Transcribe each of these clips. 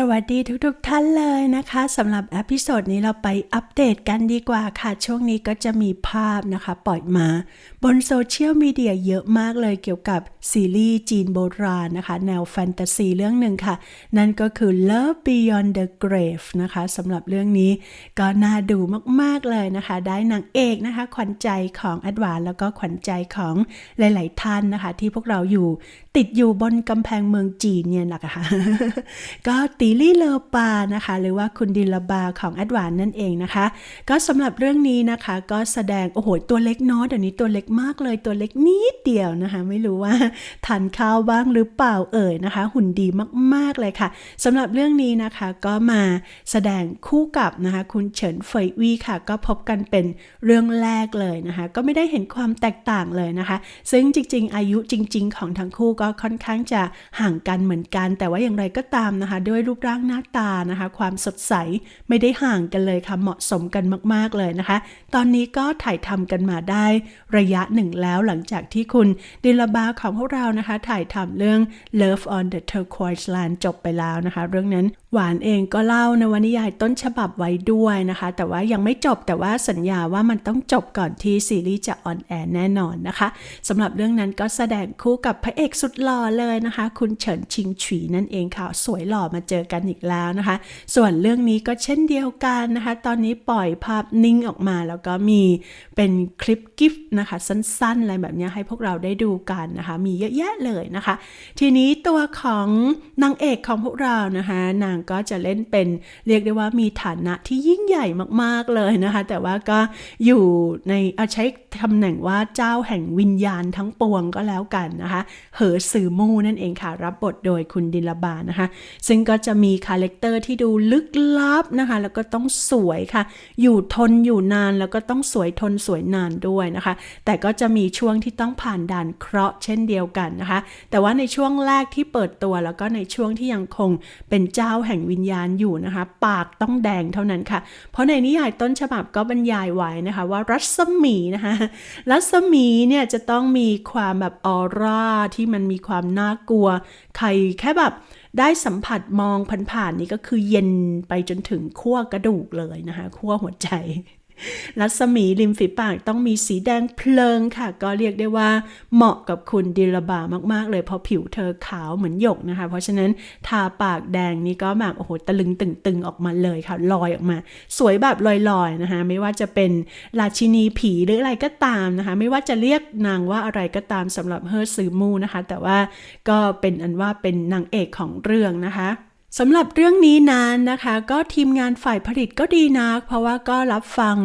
สวัสดีทุกๆทท่านเลยนะคะสำหรับอพิโซดนี้เราไปอัปเดตกันดีกว่าค่ะ ช่วงนี้ก็จะมีภาพนะคะ ปล่อยมา บนโซเชียลมีเดียเยอะมากเลยเกี่ยวกับซีรีส์จีนโบราณนะคะ แนวแฟนตาซีเรื่องหนึ่งค่ะ นั่นก็คือ Love Beyond the Grave นะคะสำหรับเรื่องนี้ก็น่าดูมากๆเลยนะคะ ได้นางเอกนะคะ ขวัญใจของแอดวานแล้วก็ขวัญใจของหลาย ๆ ท่านนะคะ ที่พวกเราอยู่ ติดอยู่บนกำแพงเมืองจีนเนี่ยนะคะก็ตีลี่เลอปานะคะ หรือว่าคุณดิลบาของแอดวานนั่นเองนะคะ ก็สำหรับเรื่องนี้นะคะ ก็แสดงโอ้โหตัวเล็กเน้อยเดี๋ยวนี้ตัวเล็กมากเลยตัวเล็กนิดเดียวนะคะ ไม่รู้ว่าทานข้าวบ้างหรือเปล่าเอ่ยนะคะ หุ่นดีมากๆเลยค่ะสำหรับเรื่องนี้นะคะก็มาแสดงคู่กับนะคะ คุณเฉินเฟยวีค่ะ ก็พบกันเป็นเรื่องแรกเลยนะคะ ก็ไม่ได้เห็นความแตกต่างเลยนะคะ ซึ่งจริง ๆ อายุจริง ๆ ของทั้งคู่ก็ค่อนข้างจะห่างกันเหมือนกัน แต่ว่าอย่างไรก็ตามนะคะ ด้วยรูปร่างหน้าตานะคะ ความสดใสไม่ได้ห่างกันเลยค่ะเหมาะสมกันมาก ๆเลยนะคะ ตอนนี้ก็ถ่ายทำกันมาได้ระยะหนึ่งแล้วหลังจากที่คุณดิลบาของพวกเรานะคะ ถ่ายทำเรื่อง Love on the Turquoise Land จบไปแล้วนะคะ เรื่องนั้นหวานเองก็เล่านวนิยายต้นฉบับไว้ด้วยนะคะ แต่ว่ายังไม่จบแต่ว่าสัญญาว่ามันต้องจบก่อนที่ซีรีส์จะออนแอร์แน่นอนนะคะสำหรับเรื่องนั้นก็แสดงคู่กับพระเอกสุดหล่อเลยนะคะ คุณเฉินชิงฉีนั่นเองค่ะ สวยหล่อมาเจอกันอีกแล้วนะคะ ส่วนเรื่องนี้ก็เช่นเดียวกันนะคะ ตอนนี้ปล่อยภาพนิ่งออกมาแล้วก็มีเป็นคลิปกิฟต์นะคะ สั้นๆ อะไรแบบนี้ให้พวกเราได้ดูกันนะคะ มีเยอะแยะเลยนะคะ ทีนี้ตัวของนางเอกของพวกเรานะคะ นางก็จะเล่นเป็นเรียกได้ว่ามีฐานะที่ยิ่งใหญ่มากๆเลยนะคะ แต่ว่าก็อยู่ในเอาใช้ตำแหน่งว่าเจ้าแห่งวิญญาณทั้งปวงก็แล้วกันนะคะ เหอสื่อมู่นั่นเองค่ะ รับบทโดยคุณดิลบานะคะ ซึ่งก็จะมีคาแรคเตอร์ที่ดูลึกลับนะคะ แล้วก็ต้องสวยค่ะ อยู่ทนอยู่นานแล้วก็ต้องสวยทนสวยนานด้วยนะคะ แต่ก็จะมีช่วงที่ต้องผ่านด่านเคราะห์เช่นเดียวกันนะคะ แต่ว่าในช่วงแรกที่เปิดตัวแล้วก็ในช่วงที่ยังคงเป็นเจ้าแห่งวิญญาณอยู่นะคะ ปากต้องแดงเท่านั้นค่ะ เพราะในนิยายต้นฉบับก็บรรยายไว้นะคะ ว่ารัศมีนะคะ รัศมีเนี่ยจะต้องมีความแบบออร่าที่มันมีความน่ากลัว ใครแค่แบบได้สัมผัสมองผ่านๆนี่ก็คือเย็นไปจนถึงขั้วกระดูกเลยนะคะขั้วหัวใจ รัศมีริมฝีปากต้องมีสีแดงเพลิงค่ะ ก็เรียกได้ว่าเหมาะกับคุณดิลบามาก ๆ เลยเพราะผิวเธอขาวเหมือนหยกนะคะ เพราะฉะนั้นทาปากแดงนี่ก็แบบโอ้โหตะลึงตึงๆออกมาเลยค่ะลอยออกมา สวยแบบลอยๆนะคะไม่ว่าจะเป็นราชินีผีหรืออะไรก็ตามนะคะ ไม่ว่าจะเรียกนางว่าอะไรก็ตามสำหรับเฮอร์ซือมูนะคะ แต่ว่าก็เป็นอันว่าเป็นนางเอกของเรื่องนะคะ สำหรับเรื่องนี้นั้นนะคะ ก็ทีมงานฝ่ายผลิตก็ดีนะเพราะว่าก็รับฟัง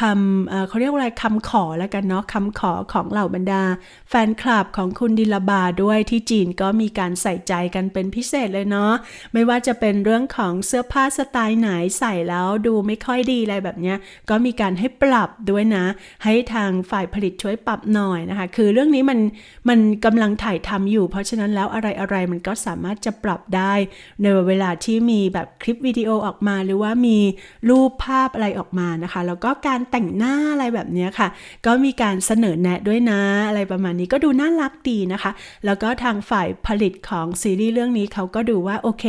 คำเเขาเรียกว่าอะไรคำขอแล้วกันเนาะคำขอของเหล่าบรรดา แฟนคลับของคุณดิลบาด้วยที่จีนก็มีการใส่ใจกันเป็นพิเศษเลยเนาะไม่ว่าจะเป็นเรื่องของเสื้อผ้าสไตล์ไหนใส่แล้วดูไม่ค่อยดีอะไรแบบเนี้ยก็มีการให้ปรับด้วยนะ ให้ทางฝ่ายผลิตช่วยปรับหน่อยนะคะ คือเรื่องนี้มันมันกำลังถ่ายทำอยู่ เพราะฉะนั้นแล้วอะไรอะไรมันก็สามารถจะปรับได้ในเวลาที่มีแบบคลิปวิดีโอออกมา หรือว่ามีรูปภาพอะไรออกมานะคะ แล้วก็การแต่งหน้าอะไรแบบนี้ค่ะ ก็มีการเสนอแนะด้วยนะอะไรประมาณนี้ก็ดูน่ารักดีนะคะ แล้วก็ทางฝ่ายผลิตของซีรีส์เรื่องนี้เขาก็ดูว่าโอเค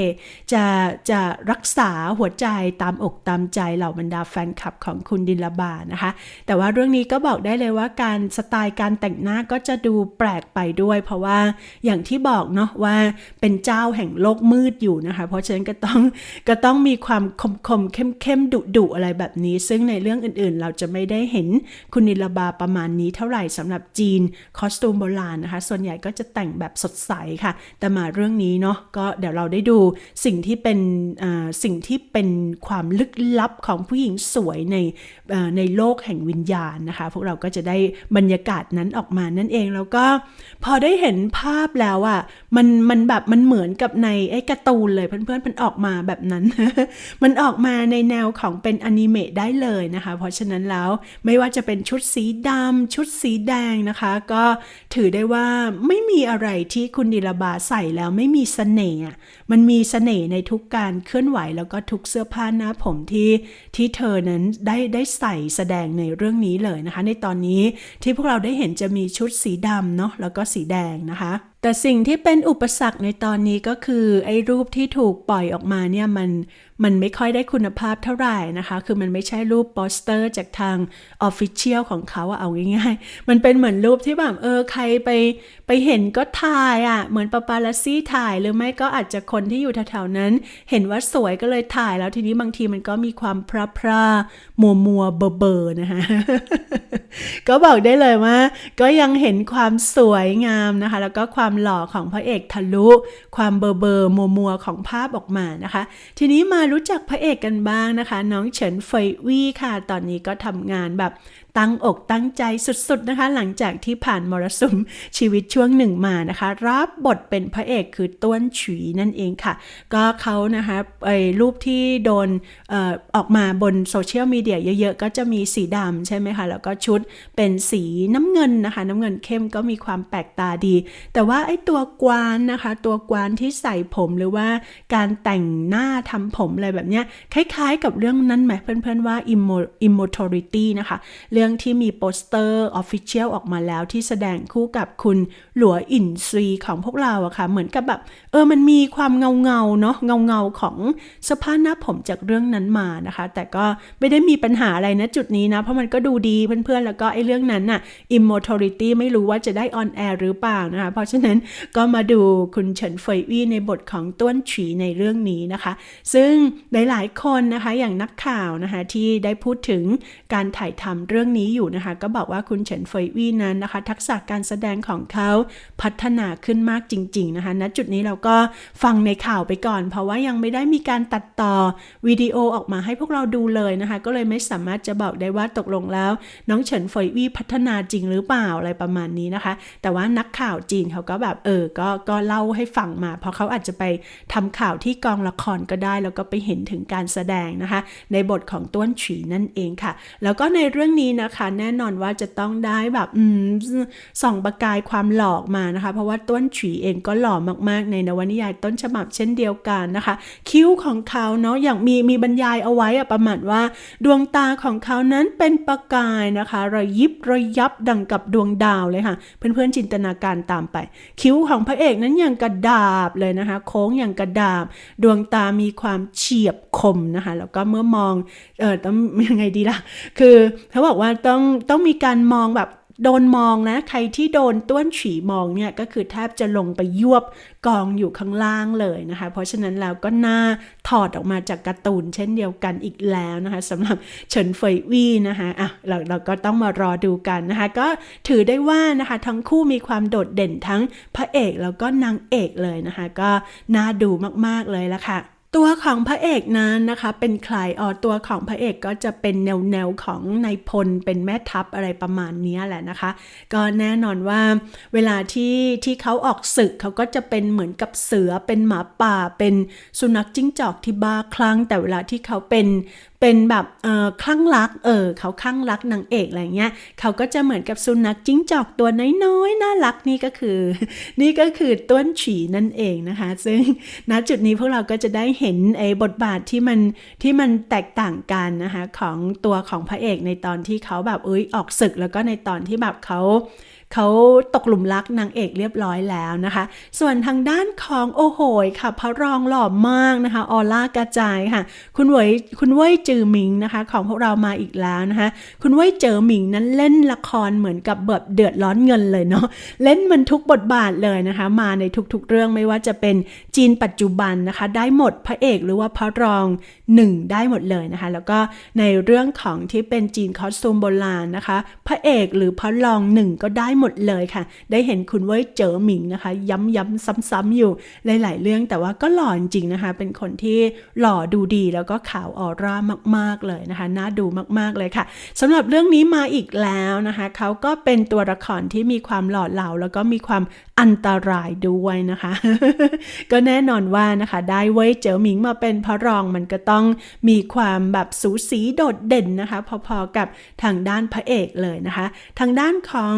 จะจะรักษาหัวใจตามอกตามใจเหล่าบรรดาแฟนคลับของคุณดินลบานะคะ แต่ว่าเรื่องนี้ก็บอกได้เลยว่าการสไตล์การแต่งหน้าก็จะดูแปลกไปด้วย เพราะว่าอย่างที่บอกเนาะว่าเป็นเจ้าแห่งโลกมืดอยู่นะคะเพราะฉะนั้นก็ต้องก็ต้องมีความคมคมเข้มเข้มดุดุอะไรแบบนี้ ซึ่งในเรื่องอื่นๆ เราจะไม่ได้เห็นคุณนิลบาประมาณนี้เท่าไหร่สำหรับจีนคอสตูมโบราณนะคะ ส่วนใหญ่ก็จะแต่งแบบสดใสค่ะ แต่มาเรื่องนี้เนาะก็เดี๋ยวเราได้ดูสิ่งที่เป็นสิ่งที่เป็นความลึกลับของผู้หญิงสวยในในโลกแห่งวิญญาณนะคะ พวกเราก็จะได้บรรยากาศนั้นออกมานั่นเองแล้วก็พอได้เห็นภาพแล้วอะ่ะมันมันแบบมันเหมือนกับในไอ้การ์ตูนเลยเพื่อนๆมันออกมาแบบนั้น มันออกมาในแนวของเป็นอนิเมะได้เลยนะคะ เพราะฉะนั้นแล้วไม่ว่าจะเป็นชุดสีดำชุดสีแดงนะคะ ก็ถือได้ว่าไม่มีอะไรที่คุณดิลบาใส่แล้วไม่มีสเสน่ห์มันมีสเสน่ห์ในทุกการเคลื่อนไหวแล้วก็ทุกเสื้อผ้าหน้าผมที่ที่เธอนั้นได้ได้ใส่แสดงในเรื่องนี้เลยนะคะ ในตอนนี้ที่พวกเราได้เห็นจะมีชุดสีดำเนาะแล้วก็สีแดงนะคะ แต่สิ่งที่เป็นอุปสรรคในตอนนี้ก็คือไอ้รูปที่ถูกปล่อยออกมาเนี่ยมันมันไม่ค่อยได้คุณภาพเท่าไหร่นะคะ คือมันไม่ใช่รูปโปสเตอร์จากทางออฟฟิเชียลของเขาเอาง่ายๆ มันเป็นเหมือนรูปที่แบบเออใครไปไปเห็นก็ถ่ายอะเหมือนปาปาลาซี่ถ่ายหรือไม่ก็อาจจะคนที่อยู่แถวๆนั้น เห็นว่าสวยก็เลยถ่ายแล้วทีนี้บางทีมันก็มีความพระพรามัวมัวเบอเบอร์นะคะก็บอกได้เลยว่า ก็ยังเห็นความสวยงามนะคะ แล้วก็ความหล่อของพระเอกทะลุ ความเบอร์เบอร์มัวมัวของภาพออกมานะคะ ทีนี้มารู้จักพระเอกกันบ้างนะคะ น้องเฉินเฟยวี่ค่ะ ตอนนี้ก็ทำงานแบบ ตั้งอกตั้งใจสุดๆนะคะ หลังจากที่ผ่านมรสุมชีวิตช่วงหนึ่งมานะคะ รับบทเป็นพระเอกคือต้วนฉุยนั่นเองค่ะ ก็เขานะคะไอ้รูปที่โดนออออกมาบนโซเชียลมีเดียเยอะๆ ก็จะมีสีดำใช่ไหมคะ แล้วก็ชุดเป็นสีน้ำเงินนะคะ น้ำเงินเข้มก็มีความแปลกตาดี แต่ว่าไอ้ตัวกวานนะคะ ตัวกวานที่ใส่ผมหรือว่าการแต่งหน้าทำผมอะไรแบบเนี้ยคล้ายๆ กับเรื่องนั้นไหมเพื่อนๆว่า Immo- immortality นะคะเรื่องื่องที่มีโปสเตอร์ออฟฟิเชียลออกมาแล้วที่แสดงคู่กับคุณหลัวอินซีของพวกเราอะค่ะ เหมือนกับแบบ เออมันมีความเงาเงาเนาะเงาเงาของสภาพหน้าผมจากเรื่องนั้นมานะคะ แต่ก็ไม่ได้มีปัญหาอะไรนะจุดนี้นะ เพราะมันก็ดูดีเพื่อนๆ แล้วก็ไอ้เรื่องนั้นน่ะ immortality ไม่รู้ว่าจะได้ออนแอร์หรือเปล่านะคะ เพราะฉะนั้นก็มาดูคุณเฉินเฟยวี่ในบทของต้วนฉีในเรื่องนี้นะคะ ซึ่งหลายๆคนนะคะอย่างนักข่าวนะคะที่ได้พูดถึงการถ่ายทำเรื่องนี้อยู่นะคะ ก็บอกว่าคุณเฉินเฟยวี่นั้นนะคะ ทักษะการแสดงของเขาพัฒนาขึ้นมากจริง ๆ นะคะณจุดนี้เราก็ฟังในข่าวไปก่อน เพราะว่ายังไม่ได้มีการตัดต่อวิดีโอออกมาให้พวกเราดูเลยนะคะ ก็เลยไม่สามารถจะบอกได้ว่าตกลงแล้ว น้องเฉินเฟยวี่พัฒนาจริงหรือเปล่าอะไรประมาณนี้นะคะ แต่ว่านักข่าวจีนเขาก็แบบเออก็ก็เล่าให้ฟังมา เพราะเขาอาจจะไปทำข่าวที่กองละครก็ได้ แล้วก็ไปเห็นถึงการแสดงนะคะ ในบทของต้วนฉีนั่นเองค่ะ แล้วก็ในเรื่องนี้นะคะ แน่นอนว่าจะต้องได้แบบอืมส่องประกายความหลอกมานะคะ เพราะว่าต้นฉีเองก็หล่อมากๆ ในนวนิยายต้นฉบับเช่นเดียวกันนะคะ คิ้วของเขาเนาะอย่างมีมีบรรยายเอาไว้อะประมาณว่า ดวงตาของเขานั้นเป็นประกายนะคะระยิบระยับดังกับดวงดาวเลยค่ะ เพื่อนๆจินตนาการตามไป คิ้วของพระเอกนั้นอย่างกระดาบเลยนะคะ โค้งอย่างกระดาบ ดวงตามีความเฉียบคมนะคะ แล้วก็เมื่อมองเออต้องยังไงดีล่ะ คือเขาบอกว่าต้องต้องมีการมองแบบโดนมองนะ ใครที่โดนต้วนฉีมองเนี่ยก็คือแทบจะลงไปยวบกองอยู่ข้างล่างเลยนะคะ เพราะฉะนั้นแล้วก็น่าถอดออกมาจากการ์ตูนเช่นเดียวกันอีกแล้วนะคะสำหรับเฉินเฟยวี่นะคะอะเราเราก็ต้องมารอดูกันนะคะ ก็ถือได้ว่านะคะทั้งคู่มีความโดดเด่นทั้งพระเอกแล้วก็นางเอกเลยนะคะ ก็น่าดูมากๆเลยละค่ะ ตัวของพระเอกนั้นนะคะเป็นใครอ๋อตัวของพระเอกก็จะเป็นแนวแนวของนายพลเป็นแม่ทัพอะไรประมาณนี้แหละนะคะ ก็แน่นอนว่าเวลาที่ที่เขาออกศึกเขาก็จะเป็นเหมือนกับเสือเป็นหมาป่าเป็นสุนัขจิ้งจอกที่บ้าคลั่งแต่เวลาที่เขาเป็น เป็นแบบเออคลั่งรักเออเขาคลั่งรักนางเอกอะไรเงี้ยเขาก็จะเหมือนกับสุนัขจิ้งจอกตัวน้อยๆน่ารักนี่ก็คือ นี่ก็คือต้นฉีนั่นเองนะคะ ซึ่งณจุดนี้พวกเราก็จะได้เห็นไอ้บทบาทที่มันที่มันแตกต่างกันนะคะของตัวของพระเอกในตอนที่เขาแบบเอ้ยออกศึกแล้วก็ในตอนที่แบบเขา เขาตกหลุมรักนางเอกเรียบร้อยแล้วนะคะ ส่วนทางด้านของโอ้โหยค่ะ พระรองหล่อมากนะคะ ออร่ากระจายค่ะ คุณเวยคุณเว่ยจือหมิงนะคะ ของพวกเรามาอีกแล้วนะคะ คุณเว่ยเจอหมิงนั้นเล่นละครเหมือนกับแบบเดือดร้อนเงินเลยเนาะเล่นมันทุกบทบาทเลยนะคะ มาในทุกๆเรื่องไม่ว่าจะเป็นจีนปัจจุบันนะคะ ได้หมดพระเอกหรือว่าพระรองหนึ่งได้หมดเลยนะคะ แล้วก็ในเรื่องของที่เป็นจีนคอสตูมโบราณนะคะ พระเอกหรือพระรองหนึ่งก็ได้หมดเลยค่ะ ได้เห็นคุณเว่ยเจอหมิงนะคะ ย้ำๆซ้ำๆอยู่หลายๆเรื่อง แต่ว่าก็หล่อจริงนะคะ เป็นคนที่หล่อดูดีแล้วก็ขาวออร่ามากๆเลยนะคะน่าดูมากๆเลยค่ะสำหรับเรื่องนี้มาอีกแล้วนะคะเขาก็เป็นตัวละครที่มีความหล่อเหลาแล้วก็มีความอันตรายด้วยนะคะ ก็แน่นอนว่านะคะ ได้เว่ยเจ๋อหมิงมาเป็นพระรองมันก็ต้องมีความแบบสูสีโดดเด่นนะคะ พอๆกับทางด้านพระเอกเลยนะคะ ทางด้านของ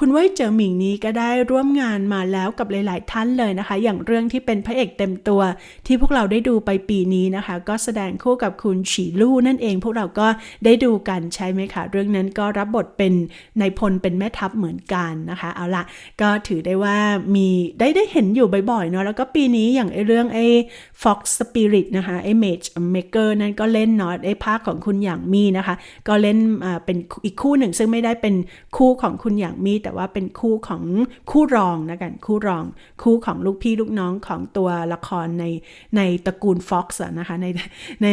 คุณเว่ยเจ๋อหมิงนี้ก็ได้ร่วมงานมาแล้วกับหลาย ๆ ท่านเลยนะคะ อย่างเรื่องที่เป็นพระเอกเต็มตัว ที่พวกเราได้ดูไปปีนี้นะคะ ก็แสดงคู่กับคุณฉีลู่นั่นเอง พวกเราก็ได้ดูกันใช่ไหมคะ เรื่องนั้นก็รับบทเป็นนายพลเป็นแม่ทัพเหมือนกันนะคะ เอาละก็ถือได้ว่ามีได้ได้เห็นอยู่บ่อย ๆ เนาะแล้วก็ปีนี้อย่างไอเรื่องไอ้ Fox Spirit นะคะไอ้ Mage Maker นั่นก็เล่นเนาะไอ้ภาคของคุณอย่างมีนะคะ ก็เล่นอ่าเป็นอีกคู่หนึ่งซึ่งไม่ได้เป็นคู่ของคุณอย่างมีแต่ว่าเป็นคู่ของคู่รองนะกันคู่รอง คู่ของลูกพี่ลูกน้องของตัวละครในในตระกูล Fox อะนะคะในใน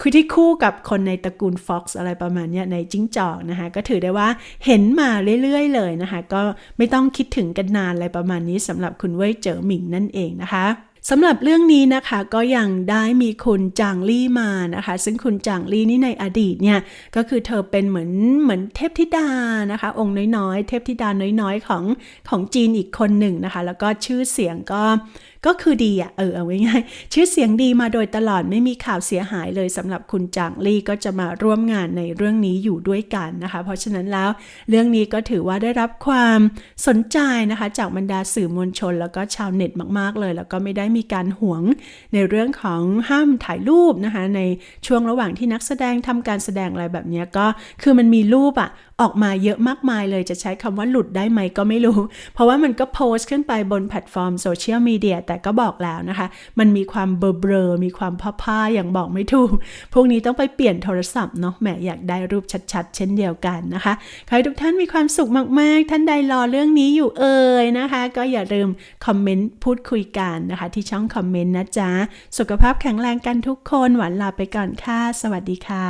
คือที่คู่กับคนในตระกูล Fox อะไรประมาณเนี้ยในจิ้งจอกนะคะก็ถือได้ว่าเห็นมาเรื่อยๆเลยนะคะก็ไม่ต้องคิดถึงกันนานอะไรประมาณนี้สำหรับคุณเว่ยเจ๋อหมิงนั่นเองนะคะ สำหรับเรื่องนี้นะคะก็ยังได้มีคุณจางลี่มานะคะ ซึ่งคุณจางลี่นี่ในอดีตเนี่ยก็คือเธอเป็นเหมือนเหมือนเทพธิดานะคะ องค์น้อยๆ เทพธิดาน้อยๆของของจีนอีกคนหนึ่งนะคะ แล้วก็ชื่อเสียงก็ ก็คือดีอะเออเอาง่ายๆชื่อเสียงดีมาโดยตลอดไม่มีข่าวเสียหายเลยสำหรับคุณจางลี่ก็จะมาร่วมงานในเรื่องนี้อยู่ด้วยกันนะคะ เพราะฉะนั้นแล้วเรื่องนี้ก็ถือว่าได้รับความสนใจนะคะ จากบรรดาสื่อมวลชน แล้วก็ชาวเน็ตมากๆเลย แล้วก็ไม่ได้มีการหวงในเรื่องของห้ามถ่ายรูปนะคะ ในช่วงระหว่างที่นักแสดงทำการแสดงอะไรแบบนี้ก็คือมันมีรูปอะ ออกมาเยอะมากมายเลยจะใช้คำว่าหลุดได้ไหมก็ไม่รู้ เพราะว่ามันก็โพสต์ขึ้นไปบนแพลตฟอร์มโซเชียลมีเดียแต่ก็บอกแล้วนะคะ มันมีความเบลอๆมีความพ่าๆอย่างบอกไม่ถูก พวกนี้ต้องไปเปลี่ยนโทรศัพท์เนาะแหมอยากได้รูปชัดๆ เช่นเดียวกันนะคะขอให้ทุกท่านมีความสุขมากๆ ท่านใดรอเรื่องนี้อยู่เอ่ยนะคะ ก็อย่าลืมคอมเมนต์พูดคุยกันนะคะ ที่ช่องคอมเมนต์นะจ๊ะสุขภาพแข็งแรงกันทุกคนหวานลาไปก่อนค่ะสวัสดีค่ะ